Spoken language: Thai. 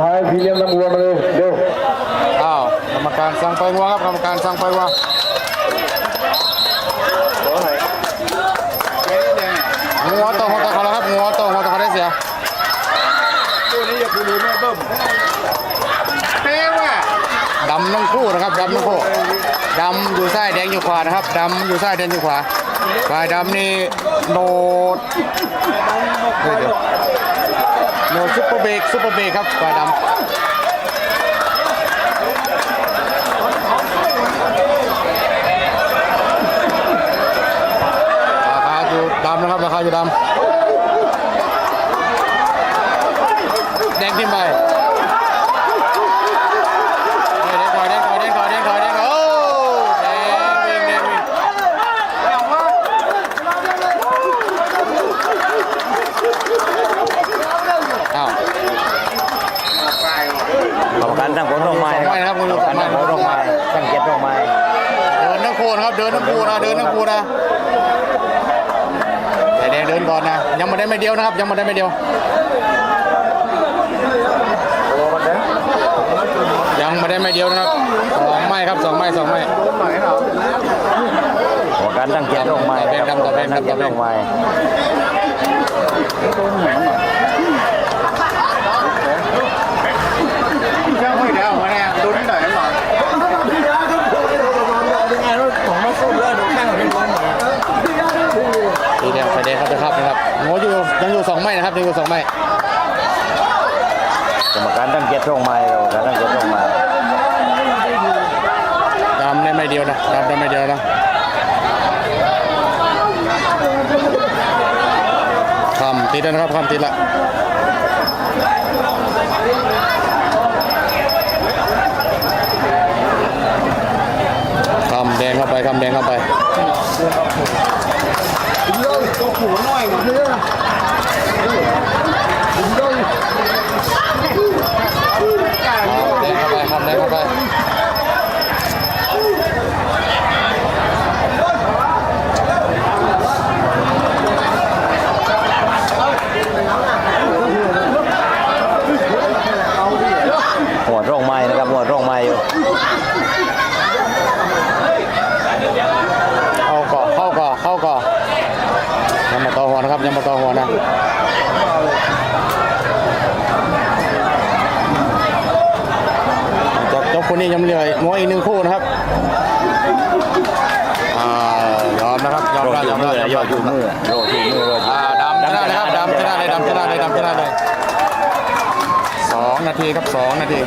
ท้ายพี่เลี้ยงน้ำวัวมาเลยเร็วอ้าวกรรมการสั่งไปงัวครับกรรมการสั่งไปงัวงัวโตหัวโตเขาแล้วครับงัวโตหัวโตเขาได้เสียตัวนี้อย่าพูดเลยแม่เบิ้มเป๊ะดำทั้งคู่นะครับดำทั้งคู่ดำอยู่ซ้ายแดงอยู่ขวานะครับดำอยู่ซ้ายแดงอยู่ขวาฝ่ายดำนี่โดดเดี๋ยว โนซุปเปอร์เบรกซุปเปอร์เบรกครับฝ่ายดำราคาอยู่ดำนะครับราคาอยู่ดำแดงขึ้นไป เด้งก่อนเด้งก่อนเด้งก่อนเด้งก่อนเด้งก่อนโอ้แดงวิ่งแดงวิ่งอ้าว กรรมการตั้งผลลงไม้ สองไม้นะครับคุณผู้ชม กรรมการตั้งผลลงไม้ตั้งเกียรติลงไม้ เดินทั้งคู่นะครับ เดินทั้งคู่นะเดินทั้งคู่นะแต่แดงเดินก่อนนะ ยังไม่ได้ไม่เดียวนะครับ ยังไม่ได้ไม่เดียวยังไม่ได้ไม่เดียวนะครับสองไม้ครับสองไม้สองไม้กรรมการตั้งเกียรติลงไม้แบ่งดำต่อแบ่งดำต่อแบ่งตั้งเกียรติลงไม้ ยังไม่ได้มาแน่ลุ้นหน่อยหน่อยสีแดงไฟแดงครับนะครับนะครับโง่อ ยู่ยังอยู่สองไม้นะครับยังอยู่สองไม้กรรมการตั้งเกียรติลงไม้กรรมการตั้งเกียรติลงไม้ดำได้ไม่เดียวนะดำได้ไม่เดียวนะคำติดแล้วนะครับคำติดละคำแดงเข้าไปคำแดงเข้าไปแดงเข้า ไปคำแดงเข้าไปหัวร่องไม้นะครับหัวร่องไม้อยู่เข้าก่อเข้าก่อเข้าก่อยังมาต่อหัวนะครับยังมาต่อหัวนะจบจบค นนี้ยังเหลือมวยอีกหนึ่งคู่นะครับอ่ายอมนะครับยอมโรได้ดยออยู่มมืได้อยอมอดอยู่ได้มือโรดอยู่มือโรดอยู่อ่าดำชนะเลยครับดำชนะเลยดำชนะเลยดำชนะเลยดำชนะเลยสองนาทีครับสองนาที